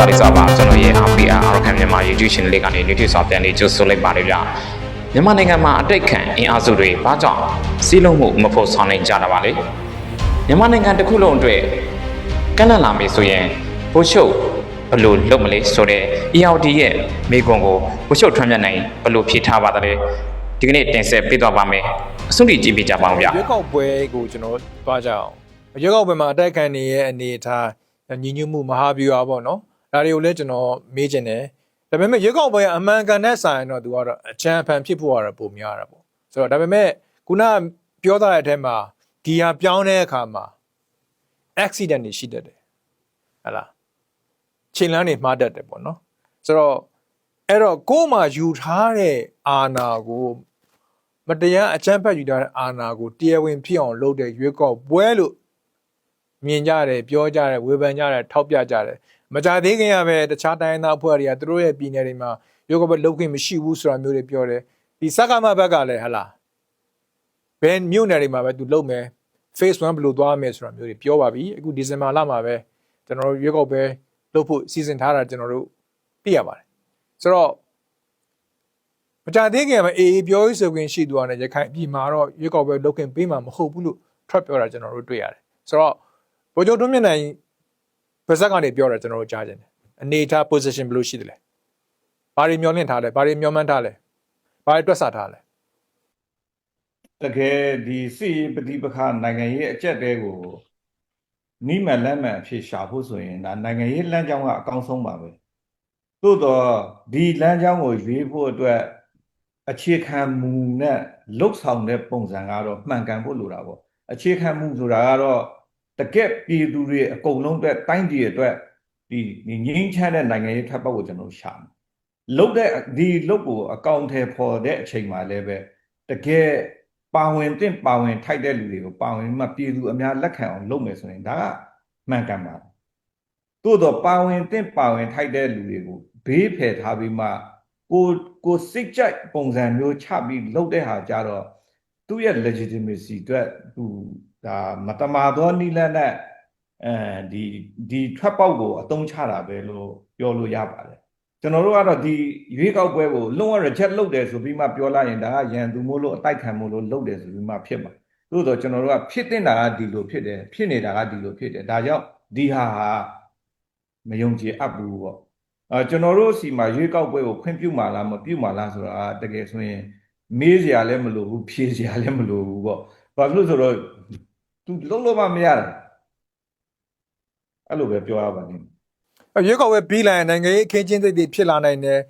သားလေးစားပါကျွန်တော်ရဲ့ RPR အရခံမြန်မာ YouTube channel လေးကနေနေတိဆောင်ပြန်လေးကြိုဆိုလိုက်ပါတယ်ဗျမြန်မာနိုင်ငံမှာအတိတ်ခံအင်အားစုတွေဘာကြောင့်စီးလုံးမှုမဖို့ဆောင်နိုင်ကြတာပါလဲမြန်မာနိုင်ငံတစ်ခုလုံးအတွက်ကန့်လန့်လာပြီဆိုရင်ဘိုးချုပ်ဘယ်လို့လုပ်မလဲဆိုတော့ ELD ရဲ့မိကွန်ကိုဘိုးချုပ်ထွန်းမြတ်နိုင်ဘယ်လို့ဖြေထားပါသလဲဒီကနေ့တင်ဆက်ပေးသွားပါမယ်အဆုံးထိကြည့်ပြကြပါအောင်ဗျရွေးကောက်ပွဲကိုကျွန်တော်သွားကြအောင်ရွေးကောက်ပွဲမှာအတိုက်ခံနေရဲ့အနေအထားညီညွတ်မှုမဟာဗျူဟာပေါ့နော် ဒါတွေကိုလည်းကျွန်တော်မေးချင်တယ်ဒါပေမဲ့ရွေးကောက်ပွဲအမှန်ကန်တဲ့ဆိုင်တော့သူကတော့အချမ်းဖန်ဖြစ်ဖို့ကတော့ပုံများတာပေါ့ဆိုတော့ဒါပေမဲ့ခုနပြောထားတဲ့အထက်မှာဂီယာပြောင်းတဲ့အခါမှာ accident တွေရှိတတ်တယ်ဟဟလားချိန်လန်းတွေမှားတတ်တယ်ပေါ့နော်ဆိုတော့အဲ့တော့ကိုယ်မှာယူထားတဲ့အာဏာကိုမတရားအကြမ်းဖက်ယူထားတဲ့အာဏာကိုတရားဝင်ဖြစ်အောင်လုပ်တဲ့ရွေးကောက်ပွဲလို့မြင်ကြတယ်ပြောကြတယ်ဝေဖန်ကြတယ်ထောက်ပြကြတယ် မကြသေးခင်ကပဲတခြားတိုင်းရင်းသားအဖွဲ့တွေကသူတို့ရဲ့ပြည်နယ်တွေမှာရွေးကောက်ပွဲလုပ်ခွင့်မရှိဘူးဆိုတာမျိုးတွေပြောတယ်ဒီစကားမဘက်ကလည်းဟလာဘယ်မြို့နယ်တွေမှာပဲသူလုပ်မယ် phase 1ဘယ်လိုသွားမယ်ဆိုတာမျိုးတွေပြောပါပြီအခုဒီဇင်ဘာလမှာပဲကျွန်တော်တို့ရွေးကောက်ပွဲလုပ်ဖို့စီစဉ်ထားတာကျွန်တော်တို့သိရပါတယ်ဆိုတော့မကြသေးခင်မှာအေးအေးပြောရေးဆိုခွင့်ရှိသူကနေရခိုင်ပြည်မှာတော့ရွေးကောက်ပွဲလုပ်ခင်ပေးမှာမဟုတ်ဘူးလို့ထွက်ပြောတာကျွန်တော်တို့တွေ့ရတယ်ဆိုတော့ဗိုလ်ချုပ်တွန်းမြင့်နိုင် ဗဇက်ကနေပြောတာကျွန်တော်တို့ကြားကြတယ်အနေထား position ဘယ်လိုရှိသလဲဘာတွေမျောလင့်ထားလဲဘာတွေမျောမှန်းထားလဲဘာတွေတွက်ဆထားလဲတကယ်ဒီစစ်ရေးပဋိပက္ခနိုင်ငံရေးအကျက်တဲကိုနိမန်လက်မှန်အဖြစ်ရှာဖို့ဆိုရင်ဒါနိုင်ငံရေးလမ်းကြောင်းကအကောင်းဆုံးပါပဲသို့တော့ဒီလမ်းကြောင်းကိုရွေးဖို့အတွက်အခြေခံမူနဲ့လှုပ်ဆောင်တဲ့ပုံစံကတော့မှန်ကန်ဖို့လိုတာပေါ့အခြေခံမူဆိုတာကတော့ တကက်ပြည်သူတွေအကုန်လုံးအတွက်တိုင်းပြည်အတွက်ဒီဒီငြိမ်းချမ်းတဲ့နိုင်ငံရေးထပ်ပေါက်ကိုကျွန်တော်တို့ရှာမယ်လှုပ်တဲ့ဒီလှုပ်ကိုအကောင့်ထဲပေါ်တဲ့အချိန်မှာလည်းပဲတကယ်ပါဝင်တင့်ပါဝင်ထိုက်တဲ့လူတွေကိုပါဝင်မှပြည်သူအများလက်ခံအောင်လုပ်မယ်ဆိုရင်ဒါကမှန်ကန်ပါတယ်။သို့တော့ပါဝင်တင့်ပါဝင်ထိုက်တဲ့လူတွေကိုဘေးဖယ်ထားပြီးမှကိုကိုစိတ်ကြိုက်ပုံစံမျိုးချပြီးလုပ်တဲ့ဟာကြတော့သူ့ရဲ့ legitimacy အတွက်သူ ဒါမတမာသောနိလန့်နဲ့အဲဒီဒီထွက်ပေါက်ကိုအတုံးချတာပဲလို့ပြောလို့ရပါတယ်။ကျွန်တော်တို့ကတော့ဒီရွေးကောက်ပွဲကိုလုံးဝ reject လုပ်တယ်ဆိုပြီးမှပြောလိုက်ရင်ဒါကရန်သူမို့လို့အတိုက်ခံမို့လို့လုပ်တယ်ဆိုပြီးမှဖြစ်မှာသို့တော့ကျွန်တော်တို့ကဖြစ်တင်တာကဒီလိုဖြစ်တယ်ဖြစ်နေတာကဒီလိုဖြစ်တယ်ဒါကြောင့်ဒီဟာဟာမယုံကြည်အပ်ဘူးပေါ့အဲကျွန်တော်တို့စီမှာရွေးကောက်ပွဲကိုခွင့်ပြုမှာလားမပြုမှာလားဆိုတာကတကယ်ဆိုရင်မေးစရာလည်းမလိုဘူးဖြေစရာလည်းမလိုဘူးပေါ့ဘာဖြစ်လို့ဆိုတော့ तू လုံးလုံးမမရတယ်အဲ့လိုပဲပြောရပါလိမ့်မယ်ရွေးကောက်ပွဲပြီးလာရင်နိုင်ငံရေးအခင်းချင်းသိတွေဖြစ်လာနိုင်တယ်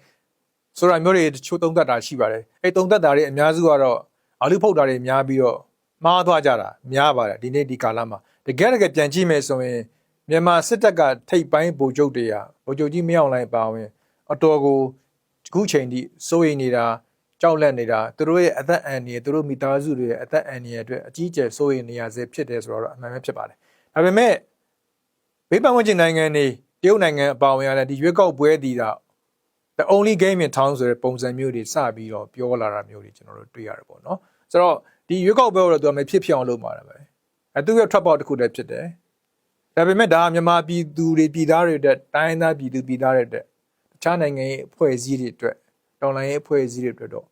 ဆိုတာမျိုးတွေတချို့သုံးသပ်တာရှိပါတယ်အဲ့သုံးသပ်တာတွေအများစုကတော့အလူဖုတ်တာတွေများပြီးတော့မှားသွားကြတာများပါတယ်ဒီနေ့ဒီကာလမှာတကယ်တကယ်ပြန်ကြည့်မယ်ဆိုရင်မြန်မာစစ်တပ်ကထိပ်ပိုင်းဗိုလ်ချုပ်တွေဟာဗိုလ်ချုပ်ကြီးမင်းအောင်လှိုင်ပါဝင် အတော်ကိုအခုချိန်ထိစိုးရိမ်နေတာ ကြောက်လန့်နေတာသူတို့ရဲ့အသက်အန္တရာယ်သူတို့မိသားစုတွေရဲ့အသက်အန္တရာယ်အတွက်အကြီးအကျယ်စိုးရိမ်နေရစေဖြစ်တယ်ဆိုတော့အမှန်ပဲဖြစ်ပါတယ်ဒါပေမဲ့ဘေးပန်းဝင်ကျင်နိုင်ငံတွေတရုတ်နိုင်ငံအပါအဝင်ရတဲ့ဒီရွေးကောက်ပွဲဒီတာ the only game in town ဆိုတဲ့ပုံစံမျိုးတွေစပြီးတော့ပြောလာတာမျိုးတွေကျွန်တော်တို့တွေ့ရတယ်ပေါ့နော်ဆိုတော့ဒီရွေးကောက်ပွဲကိုတော့သူကမဖြစ်ဖြစ်အောင်လုပ်မှာတယ်ပဲအဲသူရဲ့ trap out တစ်ခုတည်းဖြစ်တယ်ဒါပေမဲ့ဒါကမြန်မာပြည်သူတွေပြည်သားတွေအတွက်တိုင်းသားပြည်သူပြည်သားတွေအတွက်တခြားနိုင်ငံရဲ့အဖွဲ့အစည်းတွေအတွက် တော်လိုင်းရဲ့အဖွဲ့အစည်းတွေအတွက်တော့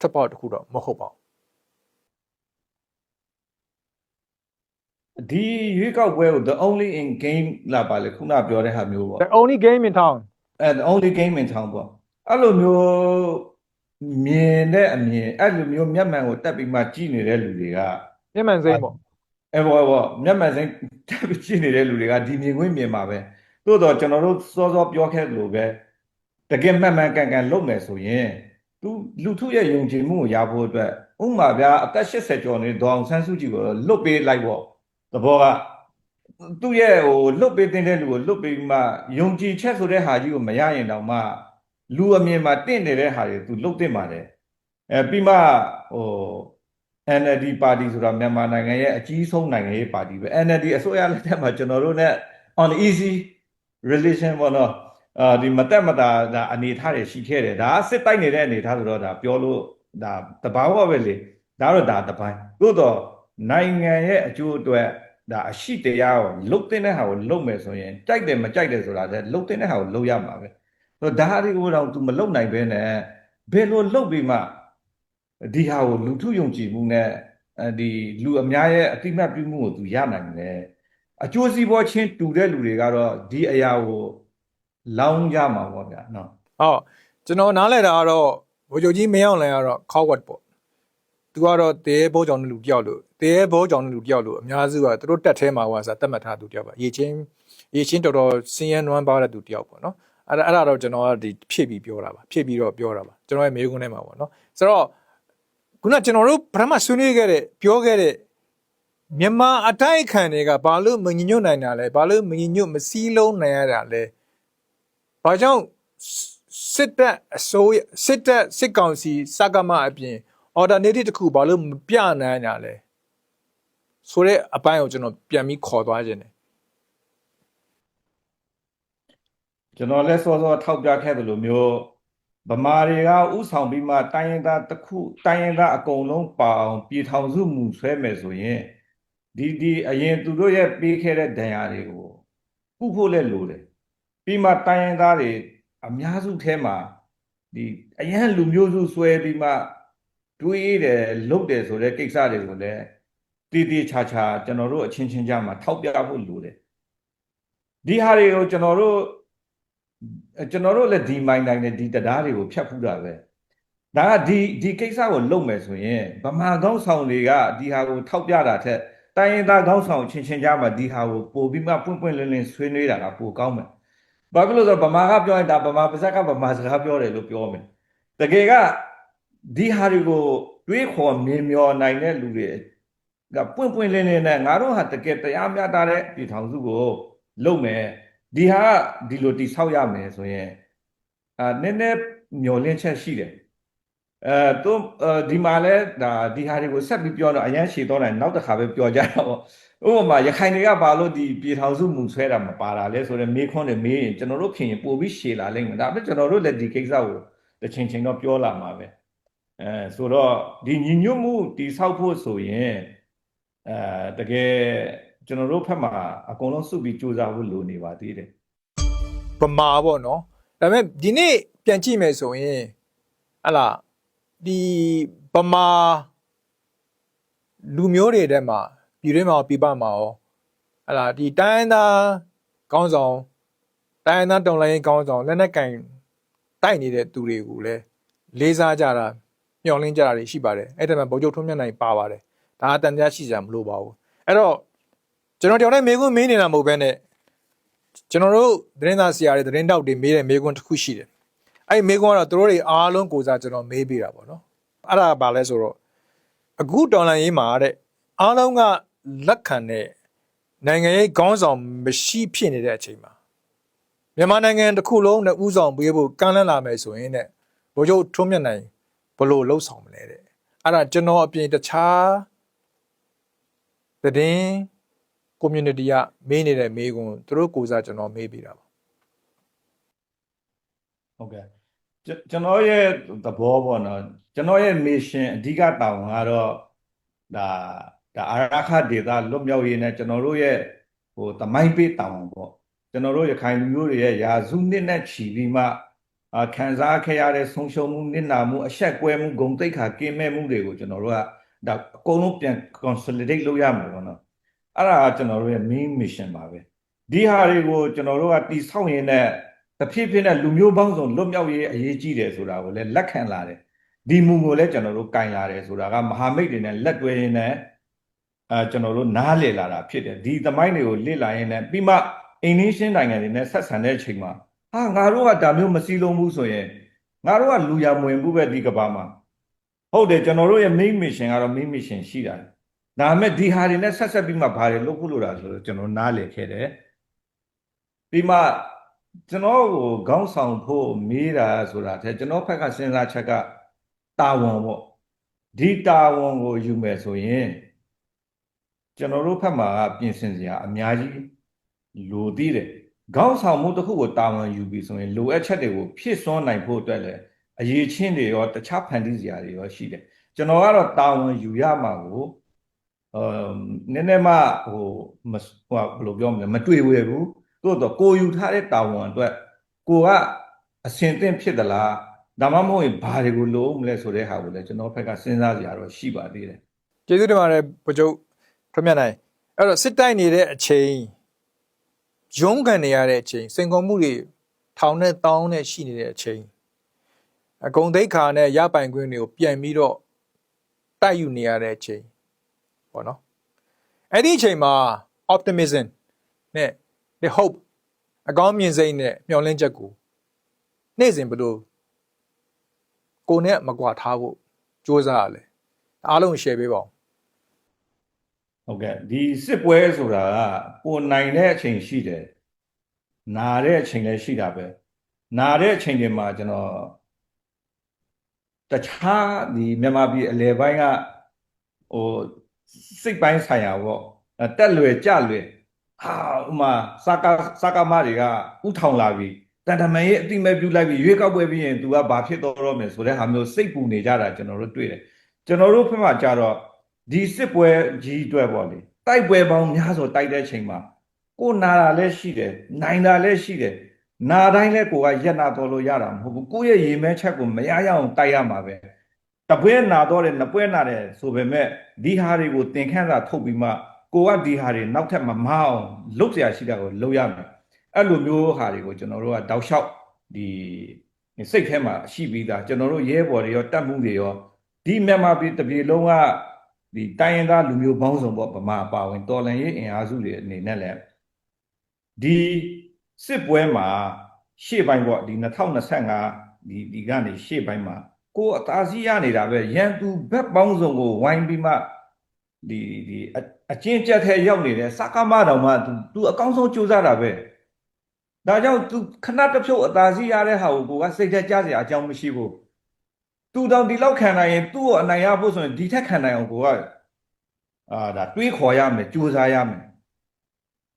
trap out တစ်ခုတော့မဟုတ်ပါဘူးဒီရွေးကောက်ပွဲကို the only in game လာပါလေခုနပြောတဲ့ဟာမျိုးပေါ့ the only game in town အဲ the only game in town ပေါ့အဲ့လိုမျိုးမြင်တဲ့အမြင်အဲ့လိုမျိုးမျက်မှန်ကိုတက်ပြီးမှကြည်နေတဲ့လူတွေကမျက်မှန်စိမ်းပေါ့အဲဘောဘောမျက်မှန်စိမ်းတက်ပြီးကြည်နေတဲ့လူတွေကဒီမြင်ခွင့်မြင်ပါပဲသို့တော့ကျွန်တော်တို့စောစောပြောခဲ့သလိုပဲ တကယ်မှန်မှန်ကန်ကန်လုပ်မယ်ဆိုရင်သူလူထုရဲ့ယုံကြည်မှုကိုရဖို့အတွက်ဥပမာဗျာအသက်80ကျော်နေဒေါအောင်ဆန်းစုကြည်ကိုလွတ်ပေးလိုက်ပေါ့သဘောကသူ့ရဲ့ဟိုလွတ်ပေးတဲ့လူကိုလွတ်ပေးပြီးမှယုံကြည်ချက်ဆိုတဲ့ဟာကြီးကိုမရရင်တောင်မှလူအမြင်မှာတင့်နေတဲ့ဟာတွေသူလွတ်တင်ပါတယ်အဲပြီးမှဟို NLD ပါတီဆိုတာမြန်မာနိုင်ငံရဲ့အကြီးဆုံးနိုင်ငံရေးပါတီပဲ NLD အစိုးရလက်ထက်မှာကျွန်တော်တို့ ਨੇ on easy relation ပေါ့နော် အာဒီမတက်မတာဒါအနေထားတွေရှိခဲ့တယ်ဒါကစစ်တိုက်နေတဲ့အနေထားဆိုတော့ဒါပြောလို့ဒါတဘာဝပဲလေဒါတော့ဒါတပိုင်းသို့တော့နိုင်ငံရဲ့အကျိုးအတွက်ဒါအရှိတရားကိုလုတ်တဲ့ဟာကိုလုတ်မယ်ဆိုရင်ကြိုက်တယ်မကြိုက်တယ်ဆိုတာလည်းလုတ်တဲ့ဟာကိုလုတ်ရမှာပဲဆိုတော့ဒါဟာတွေကိုတော့ तू မလုတ်နိုင်ဘဲနဲ့ဘယ်လိုလုတ်ပြီးမှဒီဟာကိုလူထုယုံကြည်မှုနဲ့အဲဒီလူအများရဲ့အတိမတ်ပြုမှုကို तू ရနိုင်တယ်အကျိုးစီးပွားချင်းတူတဲ့လူတွေကတော့ဒီအရာကို လောင်းကြမှာပေါ့ဗျာနော်ဟုတ်ကျွန်တော်နားလဲတာကတော့ဘိုးချုပ်ကြီးမင်းအောင်လှိုင်ကတော့ coward ပေါ့သူကတော့တဲဘောကြောင့်လူတယောက်လို့တဲဘောကြောင့်လူတယောက်လို့အများစုကသူတို့တက်ထဲမှာဟိုဆိုတတ်မှတ်ထားသူတယောက်ပါရေချင်းရေချင်းတော်တော်စင်းရဲနွမ်းပါတဲ့သူတယောက်ပေါ့နော်အဲ့ဒါအဲ့ဒါတော့ကျွန်တော်ကဒီဖြည့်ပြီးပြောတာပါဖြည့်ပြီးတော့ပြောတာပါကျွန်တော်ရဲ့မေးခွန်းထဲမှာပေါ့နော်ဆိုတော့ခုနကျွန်တော်တို့ပထမဆွေးနွေးခဲ့တဲ့ပြောခဲ့တဲ့မြန်မာအတိုက်အခံတွေကဘာလို့မညညွတ်နိုင်တာလဲဘာလို့မညညွတ်မစည်းလုံးနိုင်ရတာလဲ ဘာကြောင့်စစ်တပ်အစိုးရစစ်တပ်စစ်ကောင်စီစကမအပြင် alternative တစ်ခုဘာလို့မပြနိုင်ကြလဲဆိုတဲ့အပိုင်းကိုကျွန်တော်ပြန်ပြီးခေါ်သွားခြင်းတယ်ကျွန်တော်လည်းစောစောထောက်ပြခဲ့သလိုမျိုးဗမာတွေကဥဆောင်ပြီးမှတိုင်းရင်းသားတစ်ခုတိုင်းရင်းသားအကုန်လုံးပါအောင်ပြည်ထောင်စုမူဆွဲမယ်ဆိုရင်ဒီဒီအရင်သူတို့ရဲ့ပေးခဲ့တဲ့ဒဏ်ရာတွေကိုကုဖို့လည်းလိုတယ် ပြီးမှတိုင်းရင်းသားတွေအများစုထဲမှာဒီအရန်လူမျိုးစုဆွဲပြီးမှတွေးတယ်လုပ်တယ်ဆိုတဲ့ကိစ္စတွေကိုလည်းတည်တည်ချာချာကျွန်တော်တို့အချင်းချင်းကြားမှာထောက်ပြဖို့လိုတယ်ဒီဟာတွေကိုကျွန်တော်တို့အဲကျွန်တော်တို့လည်းဒီမိုင်းတိုင်းနဲ့ဒီတရားတွေကိုဖြတ်ဖူးတာပဲဒါကဒီဒီကိစ္စကိုလုပ်မယ်ဆိုရင်ဗမာကောင်းဆောင်တွေကဒီဟာကိုထောက်ပြတာထက်တိုင်းရင်းသားကောင်းဆောင်ချင်းချင်းကြားမှာဒီဟာကိုပို့ပြီးမှပွင့်ပွင့်လင်းလင်းဆွေးနွေးတာကပိုကောင်းမယ် ဘာဖြစ်လို့လဲဆိုတော့ဗမာကပြောရင်ဒါဗမာပါဇက်ကဗမာစကားပြောတယ်လို့ပြောမယ်တကယ်ကဒီဟာတွေကိုတွေးခေါ်မြင်မျောနိုင်တဲ့လူတွေကပွင့်ပွင့်လင်းလင်းနဲ့ငါတို့ဟာတကယ်တရားမျှတတဲ့ပြည်ထောင်စုကိုလုပ်မယ်ဒီဟာကဒီလိုတိဆောက်ရမယ်ဆိုရင်အာနည်းနည်းမျောလင်းချက်ရှိတယ် အဲသူဒီမှာလဲဒါဒီဟာတွေကိုဆက်ပြီးပြောတော့အရန်ရှည်တော့တယ်နောက်တစ်ခါပဲပြောကြတာပေါ့ဥပမာရခိုင်တွေကဘာလို့ဒီပြည်ထောင်စုမူဆွဲတာမပါတာလဲဆိုတော့မေးခွန်းတွေမေးရင်ကျွန်တော်တို့ခင်ရင်ပို့ပြီးရှည်လာလိမ့်မယ်ဒါပေမဲ့ကျွန်တော်တို့လည်းဒီကိစ္စကိုတစ်ချိန်ချိန်တော့ပြောလာမှာပဲအဲဆိုတော့ဒီညီညွတ်မှုတိဆောက်ဖို့ဆိုရင်အဲတကယ်ကျွန်တော်တို့ဖက်မှာအကုန်လုံးစုပြီးစူးစမ်းဖို့လိုနေပါသေးတယ်ဗမာပေါ့နော်ဒါပေမဲ့ဒီနေ့ပြန်ကြည့်မယ်ဆိုရင်ဟလာ ဒီဗမာလူမျိုးတွေထဲမှာပြည်တွင်းမှာရောပြည်ပမှာရောဟလာဒီတိုင်းရင်းသားကောင်းဆောင်တိုင်းရင်းသားတော်လိုင်းကောင်းဆောင်လက်နက်ကင်တိုက်နေတဲ့သူတွေကိုလည်းလေးစားကြတာမျှော်လင့်ကြတာတွေရှိပါတယ်အဲ့ဒါမှဗိုလ်ချုပ်ထွန်းမြတ်နိုင်ပါပါတယ်ဒါအတန်တရားရှိကြမလို့ပါဘူးအဲ့တော့ကျွန်တော်တယောက်နဲ့မေးခွန်းမေးနေတာမဟုတ်ဘဲနဲ့ကျွန်တော်တို့သတင်းသားဆရာတွေသတင်းတောက်တွေမေးတဲ့မေးခွန်းတစ်ခုရှိတယ်။ အဲ့ဒီမေးခွန်းကတော့သူတို့တွေအားလုံးကိုစားကျွန်တော်မေးပေးတာပေါ့နော်။အဲ့ဒါဘာလဲဆိုတော့အခုတော်လန်ရေးမှာတဲ့အားလုံးကလက်ခံတဲ့နိုင်ငံရေးခေါင်းဆောင်မရှိဖြစ်နေတဲ့အချိန်မှာမြန်မာနိုင်ငံတစ်ခုလုံးနဲ့ဥဆောင်ပေးဖို့ကမ်းလှမ်းလာမယ်ဆိုရင်တဲ့ဘိုးချုပ်ထွန်းမြတ်နိုင်ဘလို့လှုပ်ဆောင်မလဲတဲ့။အဲ့ဒါကျွန်တော်အပြင်တခြားသတင်း community ကမေးနေတဲ့မေးခွန်းသူတို့ကိုစားကျွန်တော်မေးပေးတာပါဟုတ်ကဲ့ ကျွန်ကျွန်တော်ရဲ့သဘောပေါ့နော်ကျွန်တော်ရဲ့ mission အဓိကတာဝန်ကတော့ဒါဒါအာရခဒေတာလွတ်မြောက်ရေးနဲ့ကျွန်တော်တို့ရဲ့ဟိုတမိုင်းပေးတာဝန်ပေါ့ကျွန်တော်တို့ရခိုင်လူမျိုးတွေရဲ့ယာစုနှစ်နဲ့ချီပြီးမှအာခံစားခဲ့ရတဲ့ဆုံးရှုံးမှုနစ်နာမှုအဆက်ကွဲမှုဂုံတိတ်ခါကင်းမဲ့မှုတွေကိုကျွန်တော်တို့ကဒါအကုန်လုံးပြန် consolidate လုပ်ရမှာပေါ့နော်အဲ့ဒါကကျွန်တော်တို့ရဲ့ main mission ပါပဲဒီဟာတွေကိုကျွန်တော်တို့ကတိဆောက်ရင်းနဲ့ တဖြည်းဖြည်းနဲ့လူမျိုးပေါင်းစုံလွတ်မြောက်ရေးအရေးကြီးတယ်ဆိုတာကိုလည်းလက်ခံလာတယ်ဒီမူကိုလည်းကျွန်တော်တို့ကင်လာတယ်ဆိုတာကမဟာမိတ်တွေနဲ့လက်တွဲရင်းနဲ့အဲကျွန်တော်တို့နားလည်လာတာဖြစ်တယ်ဒီသမိုင်းတွေကိုလေ့လာရင်းနဲ့ပြီးမှအိန္ဒိရှင်းနိုင်ငံတွေနဲ့ဆက်ဆံတဲ့အချိန်မှာဟာငါတို့ကဒါမျိုးမစည်းလုံးဘူးဆိုရင်ငါတို့ကလူရမဝင်ဘူးပဲဒီကဘာမှာဟုတ်တယ်ကျွန်တော်တို့ရဲ့ main mission ကတော့ main mission ရှိတာဒါပေမဲ့ဒီဟာတွေနဲ့ဆက်ဆက်ပြီးမှဘာတွေလုပ်ဖို့လိုတာဆိုတော့ကျွန်တော်နားလည်ခဲ့တယ်ပြီးမှ ကျွန်တော်ကိုခေါင်းဆောင်ဖို့မေးတာဆိုတာတဲ့ကျွန်တော်ဖက်ကစဉ်းစားချက်ကတာဝန်ပေါ့ဒီတာဝန်ကိုယူမယ်ဆိုရင်ကျွန်တော်တို့ဖက်မှာကပြင်ဆင်စရာအများကြီးလိုသေးတယ်ခေါင်းဆောင်မှုတစ်ခုကိုတာဝန်ယူပြီးဆိုရင်လိုအပ်ချက်တွေကိုဖြည့်စွန်းနိုင်ဖို့အတွက်လည်းအရေးချင်းတွေရောတခြားဖန်တီးစရာတွေရောရှိတယ်ကျွန်တော်ကတော့တာဝန်ယူရမှာကိုအမ်နည်းနည်းမှဟိုမစဟိုဘယ်လိုပြောမလဲမတွေ့ဝဲဘူး သို့တော့ကိုယူထားတဲ့တာဝန်အတွက်ကိုကအစင်သင့်ဖြစ်သလားဒါမှမဟုတ်ရင်ဘာတွေကိုလိုမလဲဆိုတဲ့ဟာကိုလည်းကျွန်တော်ဘက်ကစဉ်းစားကြရတော့ရှိပါသေးတယ်ကျေးဇူးတင်ပါတယ်ဗိုလ်ချုပ်ထွန်းမြတ်နိုင်အဲ့တော့စစ်တိုက်နေတဲ့အချိန်ရုံးကန်နေရတဲ့အချိန်စင်ကုန်မှုတွေထောင်နဲ့တောင်းနဲ့ရှိနေတဲ့အချိန်အကုန်သိက္ခာနဲ့ရပိုင်ခွင့်တွေကိုပြန်ပြီးတော့တိုက်ယူနေရတဲ့အချိန်ပေါ့နော်အဲ့ဒီအချိန်မှာ optimism နဲ့ the hope အကောင်းမြင်စိတ်နဲ့မျှော်လင့်ချက်ကိုနေ့စဉ်ဘယ်လိုကိုယ်နဲ့မကွာထားဖို့ကြိုးစားရလဲအားလုံး share ပေးပါဦးဟုတ်ကဲ့ဒီစစ်ပွဲဆိုတာကကိုနိုင်တဲ့အချိန်ရှိတယ်နာတဲ့အချိန်လည်းရှိတာပဲနာတဲ့အချိန်တွေမှာကျွန်တော်တခြားဒီမြန်မာပြည်အလဲပိုင်းကဟိုစိတ်ပိုင်းဆိုင်ရာပေါ့အဲတက်လွယ်ကြလွယ် ဟာဥမာစကားစကားမတွေကဥထောင်လာပြီတန်တမန်ရဲ့အတိမဲ့ပြုလိုက်ပြီးရွေးကောက်ပွဲပြီးရင် तू ကဘာဖြစ်တော့တော့မယ်ဆိုတဲ့ဟာမျိုးစိတ်ပူနေကြတာကျွန်တော်တို့တွေ့တယ်ကျွန်တော်တို့ဖက်မှာကြတော့ဒီစစ်ပွဲကြီးအတွက်ပေါ့လေတိုက်ပွဲပေါင်းများစွာတိုက်တဲ့ချိန်မှာကိုနာတာလည်းရှိတယ်နိုင်တာလည်းရှိတယ်နာတိုင်းလည်းကိုကရက်နာတော်လို့ရတာမဟုတ်ဘူးကိုယ့်ရဲ့ရေမဲချက်ကိုမရရအောင်တိုက်ရမှာပဲတပွဲနာတော့တယ်နှစ်ပွဲနာတယ်ဆိုပေမဲ့ဒီဟာတွေကိုသင်ခန်းစာထုတ်ပြီးမှ ကိုကဒီဟာတွေနောက်ထပ်မမအောင်လုပ်เสียရှိတာကိုလုပ်ရမယ်အဲ့လိုမျိုးဟာတွေကိုကျွန်တော်တို့ကတောက်လျှောက်ဒီစိတ်ထဲမှာရှိပြီးသားကျွန်တော်တို့ရဲဘော်တွေရောတတ်မှုတွေရောဒီမြန်မာပြည်တစ်ပြည်လုံးက ဒီတိုင်းရင်းသားလူမျိုးပေါင်းစုံပေါ့ဗမာအပါဝင်တော်လန်ရေးအင်အားစုတွေအနေနဲ့လည်းဒီစစ်ပွဲမှာရှေ့ပိုင်းပေါ့ဒီ2025ဒီဒီကနေရှေ့ပိုင်းမှာကိုယ်အသာစီးရနေတာပဲရန်သူဘက်ပေါင်းစုံကိုဝိုင်းပြီးမှဒီဒီ အကျဉ်းကျက်ခဲရောက်နေတယ်စကားမတော်မှသူသူအကောင်းဆုံးကြိုးစားတာပဲဒါကြောင့်သူခဏတစ်ဖြုတ်အသာစီရတဲ့ဟာကိုကိုကစိတ်သက်ကြစရာအကြောင်းမရှိဘူးသူတောင်ဒီလောက်ခံနိုင်ရင်သူ့ကိုအနိုင်ရဖို့ဆိုရင်ဒီထက်ခံနိုင်အောင်ကိုကအာဒါတွေးခေါ်ရမယ်ကြိုးစားရမယ်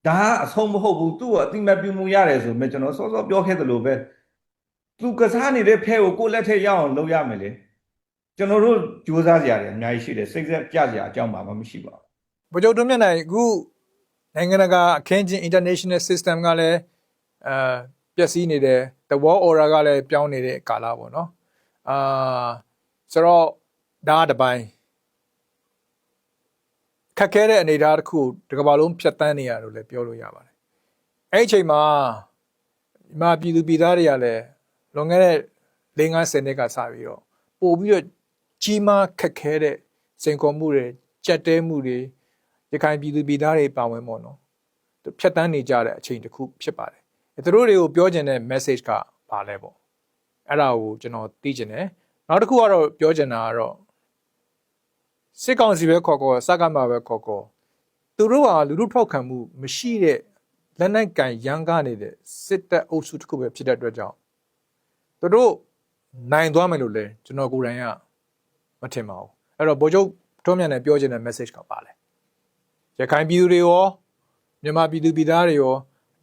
ဒါအဆုံးမဟုတ်ဘူးသူ့ကိုအတိမတ်ပြုမှုရတယ်ဆိုမှကျွန်တော်စောစောပြောခဲ့သလိုပဲသူကစားနေတဲ့ဖဲကိုကိုလက်ထက်ရအောင်လုပ်ရမယ်လေကျွန်တော်တို့ကြိုးစားကြရတယ်အများကြီးရှိတယ်စိတ်သက်ကြစရာအကြောင်းမှမရှိပါဘူး ဗိုလ်ချုပ်တွန်းမြတ်နိုင်အခုနိုင်ငံတကာအခင်းချင်း international system ကလည်းအာပျက်စီးနေတယ် the world order ကလည်းပြောင်းနေတဲ့ကာလပေါ့နော်အာဆိုတော့ဒါကတစ်ပိုင်းခက်ခဲတဲ့အနေအထားတစ်ခုကိုတစ်ကမ္ဘာလုံးဖြတ်တန်းနေရလို့လည်းပြောလို့ရပါတယ်အဲ့ဒီအချိန်မှာဒီမှာပြည်သူပြည်သားတွေကလည်းလွန်ခဲ့တဲ့၄-၅ဆယ်နှစ်ကစပြီးတော့ပို့ပြီးတော့ကြီးမားခက်ခဲတဲ့စိန်ခေါ်မှုတွေကြက်တဲမှုတွေ ရခိုင်ပြည်သူပြည်သားတွေပါဝင်ပေါ့နော်သူဖြတ်တန်းနေကြတဲ့အချိန်တစ်ခုဖြစ်ပါတယ်အဲသူတို့တွေကိုပြောချင်တဲ့ message ကဘာလဲပေါ့အဲ့ဒါကိုကျွန်တော်သိချင်တယ်နောက်တစ်ခုကတော့ပြောချင်တာကတော့စစ်ကောင်စီပဲခေါ်ခေါ်စကမှာပဲခေါ်ခေါ်သူတို့ဟာလူလူထောက်ခံမှုမရှိတဲ့လက်နက်ကန်ရန်ကားနေတဲ့စစ်တပ်အုပ်စုတစ်ခုပဲဖြစ်တဲ့အတွက်ကြောင့်သူတို့နိုင်သွားမယ်လို့လဲကျွန်တော်ကိုယ်တိုင်ကမထင်ပါဘူးအဲ့တော့ဗိုလ်ချုပ်ထုံးမြတ်နဲ့ပြောချင်တဲ့ message ကပါလဲ ရခိုင်ပြည်သူတွေရောမြန်မာပြည်သူပြည်သားတွေရော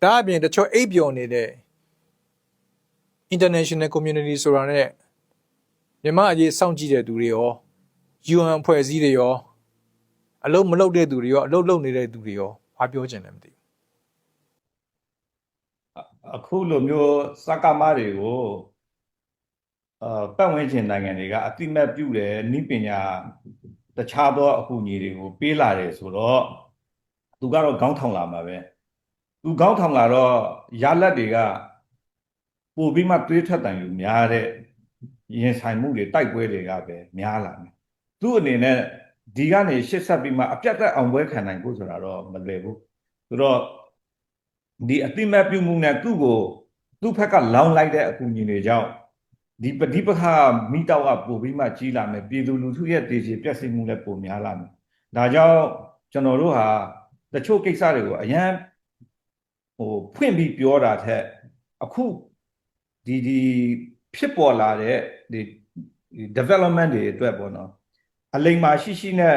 ဒါအပြင်တချို့အိပ်ပျော်နေတဲ့ international community ဆိုတာနဲ့မြန်မာအရေးစောင့်ကြည့်တဲ့သူတွေရော UN အဖွဲ့အစည်းတွေရောအလုံးမလုပ်တဲ့သူတွေရောအလုံးလုပ်နေတဲ့သူတွေရောဘာပြောချင်လဲမသိဘူးအခုလိုမျိုးစကားမတွေကိုအာပတ်ဝန်းကျင်နိုင်ငံတွေကအတိမတ်ပြုတယ်နိပညာတခြားသောအကူအညီတွေကိုပေးလာတယ်ဆိုတော့ သူကတော့ခေါင်းထောင်လာမှာပဲသူခေါင်းထောင်လာတော့ရလက်တွေကပို့ပြီးမှတွေးထွက်တန်ယူများတဲ့ရင်ဆိုင်မှုတွေတိုက်ပွဲတွေကပဲများလာတယ်သူ့အနေနဲ့ဒီကနေရှစ်ဆက်ပြီးမှအပြတ်သက်အောင်ပွဲခံနိုင်ဖို့ဆိုတာတော့မလွယ်ဘူးဆိုတော့ဒီအတိမတ်ပြုမှုနဲ့သူ့ကိုသူ့ဘက်ကလောင်းလိုက်တဲ့အကူအညီတွေကြောင့်ဒီပဋိပက္ခမိတောက်ကပိုပြီးမှကြီးလာမယ်ပြည်သူလူထုရဲ့ဒေချေပြက်စီးမှုလည်းပိုများလာမယ်ဒါကြောင့်ကျွန်တော်တို့ဟာ တချို့ကိစ္စတွေကိုအရန်ဟိုဖွင့်ပြီးပြောတာထက်အခုဒီဒီဖြစ်ပေါ်လာတဲ့ဒီ development တွေအတွက်ပေါ့နော်အလိမ်မာရှိရှိနဲ့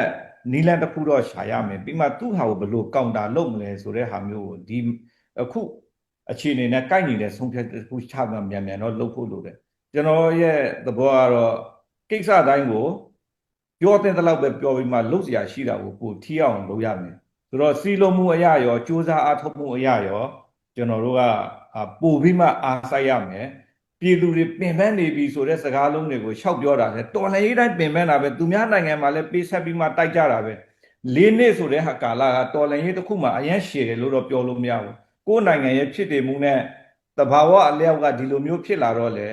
နီလန်တစ်ခုတော့ရှာရမယ်ပြီးမှသူ့ဟာကိုဘယ်လိုကောင်တာလုပ်မလဲဆိုတဲ့ဟာမျိုးကိုဒီအခုအခြေအနေနဲ့ကိုက်နေတဲ့ဆုံးဖြတ်တစ်ခုချမှတ်မြန်မြန်တော့လုပ်ဖို့လိုတယ်ကျွန်တော်ရဲ့သဘောကတော့ကိစ္စတိုင်းကိုပြောတဲ့တလောက်ပဲပြောပြီးမှလုပ်စရာရှိတာကိုကိုထိအောင်လုပ်ရမယ် ဆိုတော့စီလုံးမှုအရာရောစူးစမ်းအားထုတ်မှုအရာရောကျွန်တော်တို့ကအာပို့ပြီးမှအားစိုက်ရမယ်ပြည်သူတွေပင်ပန်းနေပြီဆိုတဲ့စကားလုံးတွေကိုရှောက်ပြောတာလေတော်လှန်ရေးတိုင်းပင်ပန်းတာပဲသူများနိုင်ငံမှာလည်းပေးဆက်ပြီးမှတိုက်ကြတာပဲလေးနှစ်ဆိုတဲ့ဟာကာလကတော်လှန်ရေးတစ်ခုမှအရင်ရှည်တယ်လို့တော့ပြောလို့မရဘူးကိုယ်နိုင်ငံရဲ့ဖြစ်တည်မှုနဲ့တဘာဝအလျောက်ကဒီလိုမျိုးဖြစ်လာတော့လေ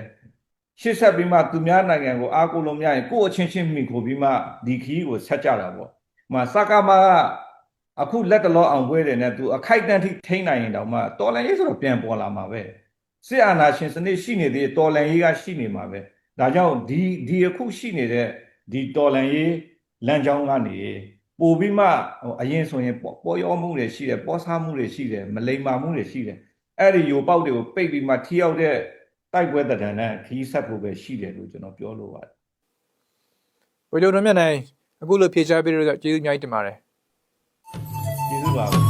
ရှစ်ဆက်ပြီးမှသူများနိုင်ငံကိုအားကိုးလို့မရရင်ကိုယ့်အချင်းချင်းမိခိုပြီးမှဒီခီးကိုဆက်ကြတာပေါ့။မှာစကားမက အခုလက်တလောအောင်ပွဲတယ်နဲ့သူအခိုက်အတန့်ထိထိန်းနိုင်ရင်တောင်မှတော်လန်ရေးဆိုတော့ပြန်ပေါ်လာမှာပဲ။စစ်အာဏာရှင်စနစ်ရှိနေသေးတော်လန်ရေးကရှိနေမှာပဲ။ဒါကြောင့်ဒီဒီအခုရှိနေတဲ့ဒီတော်လန်ရေးလမ်းကြောင်းကနေပို့ပြီးမှဟိုအရင်ဆိုရင်ပေါ်ပေါ်ရောမှုတွေရှိတယ်ပေါ်စားမှုတွေရှိတယ်မလိမ္မာမှုတွေရှိတယ်အဲ့ဒီယိုပေါက်တွေကိုပိတ်ပြီးမှထိရောက်တဲ့တိုက်ပွဲတဒံနဲ့ခီးဆက်ဖို့ပဲရှိတယ်လို့ကျွန်တော်ပြောလိုပါတယ်ဝေလူတော်မြတ်နိုင်အခုလိုဖြေချပေးလို့ကျေးဇူးအများကြီးတင်ပါတယ် ကျေးဇူးပါ